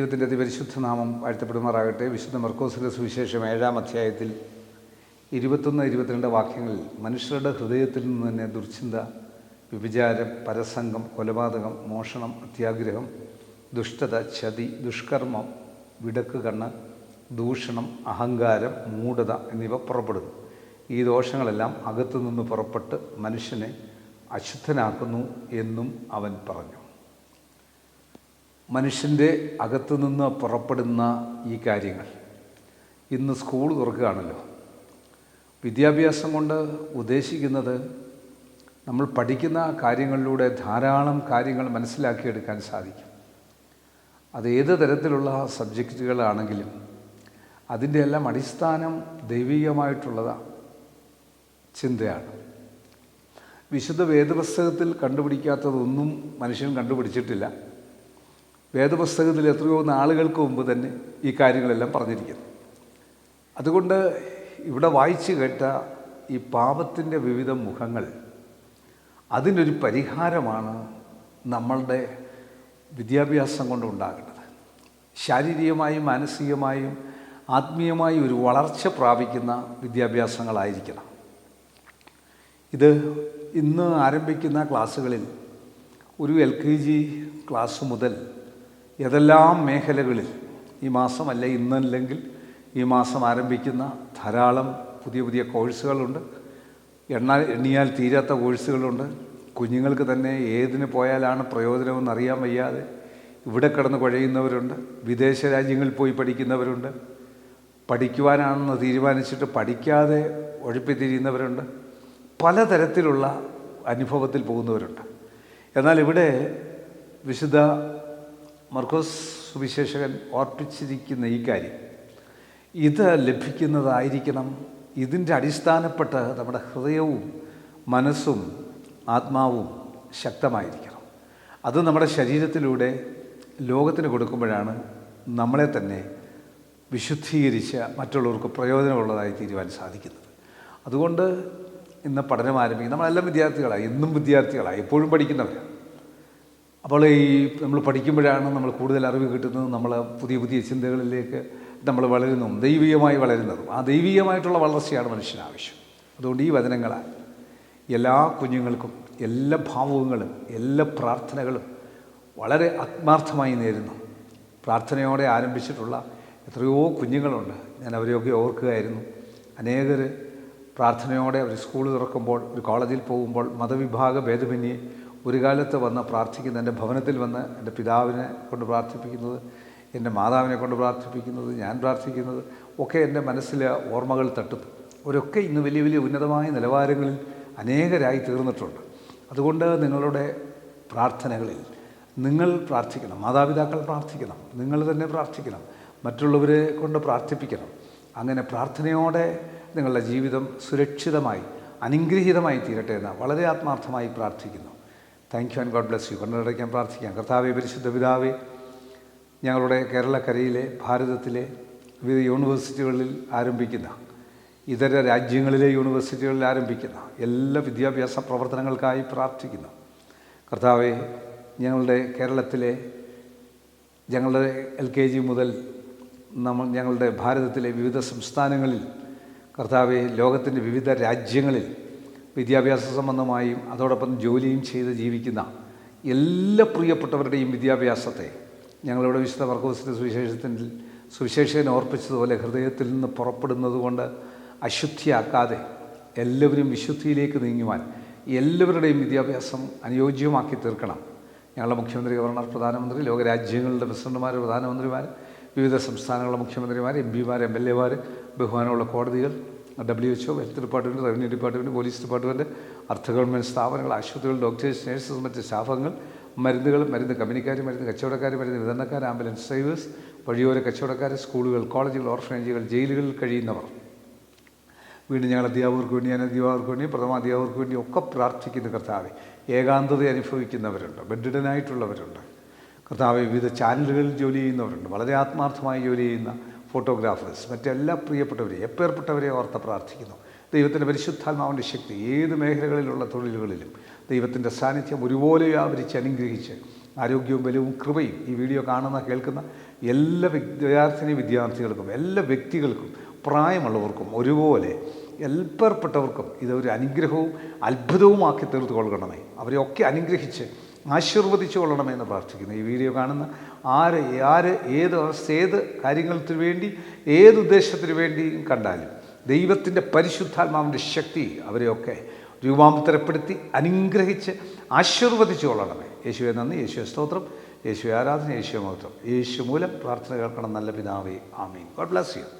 ദൈവത്തിന്റെ അതിപരിശുദ്ധ നാമം വാഴ്ത്തപ്പെടുമാറാകട്ടെ. വിശുദ്ധ മർക്കോസിന്റെ സുവിശേഷം ഏഴാം അധ്യായത്തിൽ ഇരുപത്തൊന്ന് ഇരുപത്തിരണ്ട് വാക്യങ്ങളിൽ മനുഷ്യരുടെ ഹൃദയത്തിൽ നിന്ന് തന്നെ ദുർചിന്ത വ്യഭിചാരം പരസംഗം കൊലപാതകം മോഷണം അത്യാഗ്രഹം ദുഷ്ടത ചതി ദുഷ്കർമ്മം വിടക്ക് കണ്ണ് ദൂഷണം അഹങ്കാരം മൂഢത എന്നിവ പുറപ്പെടുന്നു. ഈ ദോഷങ്ങളെല്ലാം അകത്തുനിന്ന് പുറപ്പെട്ട് മനുഷ്യനെ അശുദ്ധനാക്കുന്നു എന്നും അവൻ പറഞ്ഞു. മനുഷ്യന്റെ അകത്തു നിന്ന് പുറപ്പെടുന്ന ഈ കാര്യങ്ങൾ. ഇന്ന് സ്കൂൾ തുറക്കുകയാണല്ലോ. വിദ്യാഭ്യാസം കൊണ്ട് ഉദ്ദേശിക്കുന്നത് നമ്മൾ പഠിക്കുന്ന കാര്യങ്ങളിലൂടെ ധാരാളം കാര്യങ്ങൾ മനസ്സിലാക്കിയെടുക്കാൻ സാധിക്കും. അത് ഏത് തരത്തിലുള്ള സബ്ജക്റ്റുകളാണെങ്കിലും അതിന്റെ എല്ലാം അടിസ്ഥാനം ദൈവികമായിട്ടുള്ളതാണ് ചിന്തയാണ്. വിശുദ്ധ വേദപുസ്തകത്തിൽ കണ്ടുപിടിക്കാത്തതൊന്നും മനുഷ്യൻ കണ്ടുപിടിച്ചിട്ടില്ല. വേദപുസ്തകത്തിൽ എത്രയോ നാളുകൾക്ക് മുമ്പ് തന്നെ ഈ കാര്യങ്ങളെല്ലാം പറഞ്ഞിരിക്കുന്നു. അതുകൊണ്ട് ഇവിടെ വായിച്ചു കേട്ട ഈ പാപത്തിന്റെ വിവിധ മുഖങ്ങൾ അതിനൊരു പരിഹാരമാണ് നമ്മളുടെ വിദ്യാഭ്യാസം കൊണ്ടുണ്ടാകേണ്ടത്. ശാരീരികമായും മാനസികമായും ആത്മീയമായി ഒരു വളർച്ച പ്രാപിക്കുന്ന വിദ്യാഭ്യാസങ്ങളായിരിക്കണം. ഇത് ഇന്ന് ആരംഭിക്കുന്ന ക്ലാസ്സുകളിൽ ഒരു എൽ കെ ജി ക്ലാസ് മുതൽ ഏതെല്ലാം മേഖലകളിൽ ഈ മാസം അല്ല ഇന്നല്ലെങ്കിൽ ഈ മാസം ആരംഭിക്കുന്ന ധാരാളം പുതിയ പുതിയ കോഴ്സുകളുണ്ട്. എണ്ണ എണ്ണിയാൽ തീരാത്ത കോഴ്സുകളുണ്ട്. കുഞ്ഞുങ്ങൾക്ക് തന്നെ ഏതിന് പോയാലാണ് പ്രയോജനമെന്ന് അറിയാൻ വയ്യാതെ ഇവിടെ കിടന്ന് കുഴയുന്നവരുണ്ട്. വിദേശ രാജ്യങ്ങളിൽ പോയി പഠിക്കുന്നവരുണ്ട്. പഠിക്കുവാനാണെന്ന് തീരുമാനിച്ചിട്ട് പഠിക്കാതെ ഒഴിപ്പിത്തിരിയുന്നവരുണ്ട്. പലതരത്തിലുള്ള അനുഭവത്തിൽ പോകുന്നവരുണ്ട്. എന്നാൽ ഇവിടെ വിശുദ്ധ മർക്കോസ് സുവിശേഷകൻ ഓർപ്പിച്ചിരിക്കുന്ന ഈ കാര്യം. ഇത് ലഭിക്കുന്നതായിരിക്കണം ഇതിന്റെ അടിസ്ഥാനപ്പെട്ട് നമ്മുടെ ഹൃദയവും മനസ്സും ആത്മാവും ശക്തമായിരിക്കണം. അത് നമ്മുടെ ശരീരത്തിലൂടെ ലോകത്തിന് കൊടുക്കുമ്പോഴാണ് നമ്മളെ തന്നെ വിശുദ്ധീകരിച്ച് മറ്റുള്ളവർക്ക് പ്രയോജനമുള്ളതായി തീരുവാൻ സാധിക്കുന്നത്. അതുകൊണ്ട് ഇന്ന് പഠനം ആരംഭിക്കും നമ്മളെല്ലാം വിദ്യാർത്ഥികളാണ് എന്നും വിദ്യാർത്ഥികളാണ് എപ്പോഴും പഠിക്കുന്നവരാണ് അപ്പോൾ ഈ നമ്മൾ പഠിക്കുമ്പോഴാണ് നമ്മൾ കൂടുതൽ അറിവ് കിട്ടുന്നത് നമ്മൾ പുതിയ പുതിയ ചിന്തകളിലേക്ക് നമ്മൾ വളരുന്നതും ദൈവികമായി വളരുന്നതും. ആ ദൈവികമായിട്ടുള്ള വളർച്ചയാണ് മനുഷ്യന് ആവശ്യം. അതുകൊണ്ട് ഈ വചനങ്ങളാൽ എല്ലാ കുഞ്ഞുങ്ങൾക്കും എല്ലാ ഭാവങ്ങളും എല്ലാ പ്രാർത്ഥനകളും വളരെ ആത്മാർത്ഥമായി നേരുന്നു. പ്രാർത്ഥനയോടെ ആരംഭിച്ചിട്ടുള്ള എത്രയോ കുഞ്ഞുങ്ങളുണ്ട്. ഞാൻ അവരെയൊക്കെ ഓർക്കുകയായിരുന്നു. അനേകർ പ്രാർത്ഥനയോടെ അവർ സ്കൂൾ തുറക്കുമ്പോൾ ഒരു കോളേജിൽ പോകുമ്പോൾ മതവിഭാഗ ഭേദമന്യേ ഒരു കാലത്ത് വന്ന് പ്രാർത്ഥിക്കുന്ന എന്റെ ഭവനത്തിൽ വന്ന് എന്റെ പിതാവിനെ കൊണ്ട് പ്രാർത്ഥിപ്പിക്കുന്നത് എന്റെ മാതാവിനെ കൊണ്ട് പ്രാർത്ഥിപ്പിക്കുന്നത് ഞാൻ പ്രാർത്ഥിക്കുന്നത് ഒക്കെ എന്റെ മനസ്സിലെ ഓർമ്മകൾ തട്ടുന്നു. അവരൊക്കെ ഇന്ന് വലിയ വലിയ ഉന്നതമായ നിലവാരങ്ങളിൽ അനേകരായി തീർന്നിട്ടുണ്ട്. അതുകൊണ്ട് നിങ്ങളുടെ പ്രാർത്ഥനകളിൽ നിങ്ങൾ പ്രാർത്ഥിക്കണം മാതാപിതാക്കൾ പ്രാർത്ഥിക്കണം നിങ്ങൾ തന്നെ പ്രാർത്ഥിക്കണം മറ്റുള്ളവരെ കൊണ്ട് പ്രാർത്ഥിപ്പിക്കണം. അങ്ങനെ പ്രാർത്ഥനയോടെ നിങ്ങളുടെ ജീവിതം സുരക്ഷിതമായി അനുഗ്രഹീതമായി തീരട്ടെ എന്ന് വളരെ ആത്മാർത്ഥമായി പ്രാർത്ഥിക്കുന്നു. Thank you and God bless you കണ്ണടയ്ക്കാൻ പ്രാർത്ഥിക്കാം. കർത്താവെ പരിശുദ്ധ പിതാവേ ഞങ്ങളുടെ കേരളക്കരയിലെ ഭാരതത്തിലെ വിവിധ യൂണിവേഴ്സിറ്റികളിൽ ആരംഭിക്കുന്ന ഇതര രാജ്യങ്ങളിലെ യൂണിവേഴ്സിറ്റികളിൽ ആരംഭിക്കുന്ന എല്ലാ വിദ്യാഭ്യാസ പ്രവർത്തനങ്ങൾക്കായി പ്രാർത്ഥിക്കുന്നു. കർത്താവെ ഞങ്ങളുടെ കേരളത്തിലെ ഞങ്ങളുടെ എൽ കെ ജി മുതൽ നമ്മൾ ഞങ്ങളുടെ ഭാരതത്തിലെ വിവിധ സംസ്ഥാനങ്ങളിൽ കർത്താവെ ലോകത്തിന്റെ വിവിധ രാജ്യങ്ങളിൽ വിദ്യാഭ്യാസ സംബന്ധമായും അതോടൊപ്പം ജോലിയും ചെയ്ത് ജീവിക്കുന്ന എല്ലാ പ്രിയപ്പെട്ടവരുടെയും വിദ്യാഭ്യാസത്തെ ഞങ്ങളിവിടെ വിശുദ്ധ വർക്കോസിന്റെ സുവിശേഷത്തിൽ സുവിശേഷൻ ഓർപ്പിച്ചതുപോലെ ഹൃദയത്തിൽ നിന്ന് പുറപ്പെടുന്നതുകൊണ്ട് അശുദ്ധിയാക്കാതെ എല്ലാവരും വിശുദ്ധിയിലേക്ക് നീങ്ങുവാൻ എല്ലാവരുടെയും വിദ്യാഭ്യാസം അനുയോജ്യമാക്കി തീർക്കണം. ഞങ്ങളുടെ മുഖ്യമന്ത്രി ഗവർണർ പ്രധാനമന്ത്രി ലോകരാജ്യങ്ങളുടെ പ്രസിഡന്റുമാർ പ്രധാനമന്ത്രിമാർ വിവിധ സംസ്ഥാനങ്ങളുടെ മുഖ്യമന്ത്രിമാർ എം പിമാർ എം എൽ എമാർ ബഹുമാനമുള്ള കോടതികൾ W H O health department revenue department police department അർദ്ധ ഗവൺമെന്റ് സ്ഥാപനങ്ങൾ ആശുപത്രികൾ ഡോക്ടേഴ്സ് നഴ്സസ് മറ്റ് സ്റ്റാഫുകൾ മരുന്നുകൾ മരുന്ന് കമ്പനിക്കാർ മരുന്ന് കച്ചവടക്കാർ മരുന്ന് വിതരണക്കാർ ആംബുലൻസ് ഡ്രൈവേഴ്സ് വഴിയോര കച്ചവടക്കാർ സ്കൂളുകൾ കോളേജുകൾ ഓർഫനേജുകൾ ജയിലുകളിൽ കഴിയുന്നവർ. വീണ്ടും ഞങ്ങൾ അധ്യാപകർക്ക് വേണ്ടി ഞാൻ അധ്യാപകർക്ക് വേണ്ടി പ്രഥമ അധ്യാപകർക്ക് വേണ്ടി ഒക്കെ പ്രാർത്ഥിക്കുന്ന കർത്താവെ. ഏകാന്തത അനുഭവിക്കുന്നവരുണ്ട് ബെഡിഡനായിട്ടുള്ളവരുണ്ട് കർത്താവെ വിവിധ ചാനലുകളിൽ ജോലി ചെയ്യുന്നവരുണ്ട് വളരെ ആത്മാർത്ഥമായി ജോലി ചെയ്യുന്ന ഫോട്ടോഗ്രാഫേഴ്സ് മറ്റെല്ലാ പ്രിയപ്പെട്ടവരെയും എപ്പേർപ്പെട്ടവരെ ഓർത്ത് പ്രാർത്ഥിക്കുന്നു. ദൈവത്തിന്റെ പരിശുദ്ധാത്മാവിന്റെ ശക്തി ഏത് മേഖലകളിലുള്ള തൊഴിലുകളിലും ദൈവത്തിന്റെ സാന്നിധ്യം ഒരുപോലെ വ്യാപരിച്ച് അനുഗ്രഹിച്ച് ആരോഗ്യവും ബലവും കൃപയും ഈ വീഡിയോ കാണുന്ന കേൾക്കുന്ന എല്ലാ വിദ്യാർത്ഥിനി വിദ്യാർത്ഥികൾക്കും എല്ലാ വ്യക്തികൾക്കും പ്രായമുള്ളവർക്കും ഒരുപോലെ എൽപ്പേർപ്പെട്ടവർക്കും ഇതൊരു അനുഗ്രഹവും അത്ഭുതവുമാക്കി തീർത്തു കൊള്ളണമേ അവരെയൊക്കെ അനുഗ്രഹിച്ച് ആശീർവദിച്ചു കൊള്ളണമെന്ന് പ്രാർത്ഥിക്കുന്നു. ഈ വീഡിയോ കാണുന്ന ആര് ആര് ഏത് അവസ്ഥ ഏത് കാര്യങ്ങൾക്ക് വേണ്ടി ഏത് ഉദ്ദേശത്തിന് വേണ്ടിയും കണ്ടാലും ദൈവത്തിന്റെ പരിശുദ്ധാത്മാവിന്റെ ശക്തി അവരെയൊക്കെ രൂപാന്തരപ്പെടുത്തി അനുഗ്രഹിച്ച് ആശീർവദിച്ചു കൊള്ളണമേ യേശുവെ നന്ദി യേശുവെ സ്തോത്രം യേശു ആരാധന യേശു മഹത്വം. യേശു മൂലം പ്രാർത്ഥന കേൾക്കണം നല്ല പിതാവേ. ആമീൻ. God bless you.